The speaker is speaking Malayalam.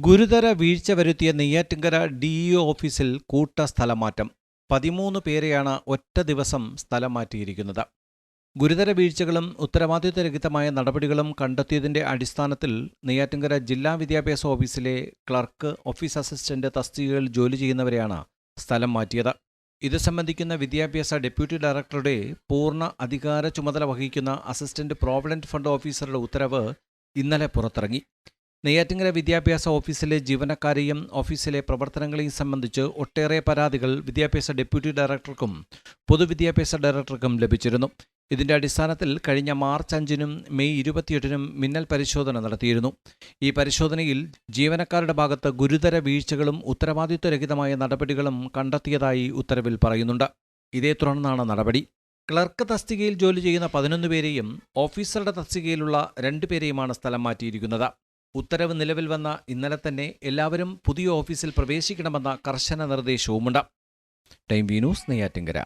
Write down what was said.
ഗുരുതര വീഴ്ച വരുത്തിയ നെയ്യാറ്റിൻകര ഡിഇഒ ഓഫീസിൽ കൂട്ട സ്ഥലമാറ്റം പതിമൂന്ന് പേരെയാണ് ഒറ്റ ദിവസം സ്ഥലം മാറ്റിയിരിക്കുന്നത്. ഗുരുതര വീഴ്ചകളും ഉത്തരവാദിത്വരഹിതമായ നടപടികളും കണ്ടെത്തിയതിന്റെ അടിസ്ഥാനത്തിൽ നെയ്യാറ്റിൻകര ജില്ലാ വിദ്യാഭ്യാസ ഓഫീസിലെ ക്ലർക്ക് ഓഫീസ് അസിസ്റ്റന്റ് തസ്തികകളിൽ ജോലി ചെയ്യുന്നവരെയാണ് സ്ഥലം മാറ്റിയത്. ഇത് സംബന്ധിക്കുന്ന വിദ്യാഭ്യാസ ഡെപ്യൂട്ടി ഡയറക്ടറുടെ പൂർണ അധികാര ചുമതല വഹിക്കുന്ന അസിസ്റ്റന്റ് പ്രോവിഡന്റ് ഫണ്ട് ഓഫീസറുടെ ഉത്തരവ് ഇന്നലെ പുറത്തിറങ്ങി. നെയ്യാറ്റിങ്കര വിദ്യാഭ്യാസ ഓഫീസിലെ ജീവനക്കാരെയും ഓഫീസിലെ പ്രവർത്തനങ്ങളെയും സംബന്ധിച്ച് ഒട്ടേറെ പരാതികൾ വിദ്യാഭ്യാസ ഡെപ്യൂട്ടി ഡയറക്ടർക്കും പൊതുവിദ്യാഭ്യാസ ഡയറക്ടർക്കും ലഭിച്ചിരുന്നു. ഇതിന്റെ അടിസ്ഥാനത്തിൽ കഴിഞ്ഞ മാർച്ച് അഞ്ചിനും മെയ് ഇരുപത്തിയെട്ടിനും മിന്നൽ പരിശോധന നടത്തിയിരുന്നു. ഈ പരിശോധനയിൽ ജീവനക്കാരുടെ ഭാഗത്ത് ഗുരുതര വീഴ്ചകളും ഉത്തരവാദിത്വരഹിതമായ നടപടികളും കണ്ടെത്തിയതായി ഉത്തരവിൽ പറയുന്നുണ്ട്. ഇതേ തുടർന്നാണ് നടപടി. ക്ലർക്ക് തസ്തികയിൽ ജോലി ചെയ്യുന്ന പതിനൊന്ന് പേരെയും ഓഫീസറുടെ തസ്തികയിലുള്ള രണ്ടു പേരെയുമാണ് സ്ഥലം മാറ്റിയിരിക്കുന്നത്. ഉത്തരവ് നിലവിൽ വന്ന ഇന്നലെ തന്നെ എല്ലാവരും പുതിയ ഓഫീസിൽ പ്രവേശിക്കണമെന്ന കർശന നിർദ്ദേശവുമുണ്ട്. Time V news Neyyattinkara.